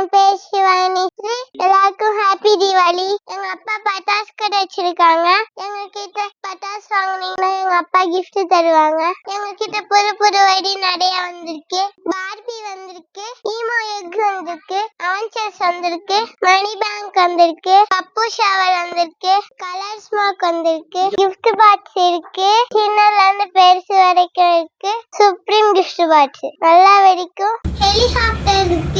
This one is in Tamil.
என் பேர் சிவானி. ஸ்ரீ எல்லாருக்கும் ஹாப்பி தீபாவளி. எங்க அப்பா பட்டாசு கடை வச்சிருக்காங்க. எங்க கிட்ட பட்டாசு வாங்குனீங்கன்னா எங்க அப்பா கிஃப்ட் தருவாங்க. எங்க கிட்ட புது புது வெடி நிறைய வந்திருக்கு. பார்பி வந்திருக்கு. ஈமோ எக்ஸ் வந்திருக்கு. அவன்சர்ஸ் வந்திருக்கு. மணி பேங்க் வந்திருக்கு. பப்பு ஷவர் வந்திருக்கு. கலர் ஸ்மோக் வந்திருக்கு. கிஃப்ட் பாக்ஸ் இருக்கு. சின்னல இருந்து பெருசு வரைக்கும் இருக்கு. சுப்ரீம் கிஃப்ட் பாக்ஸ் நல்லா வெடிக்கும். ஹெலிகாப்டர் இருக்கு.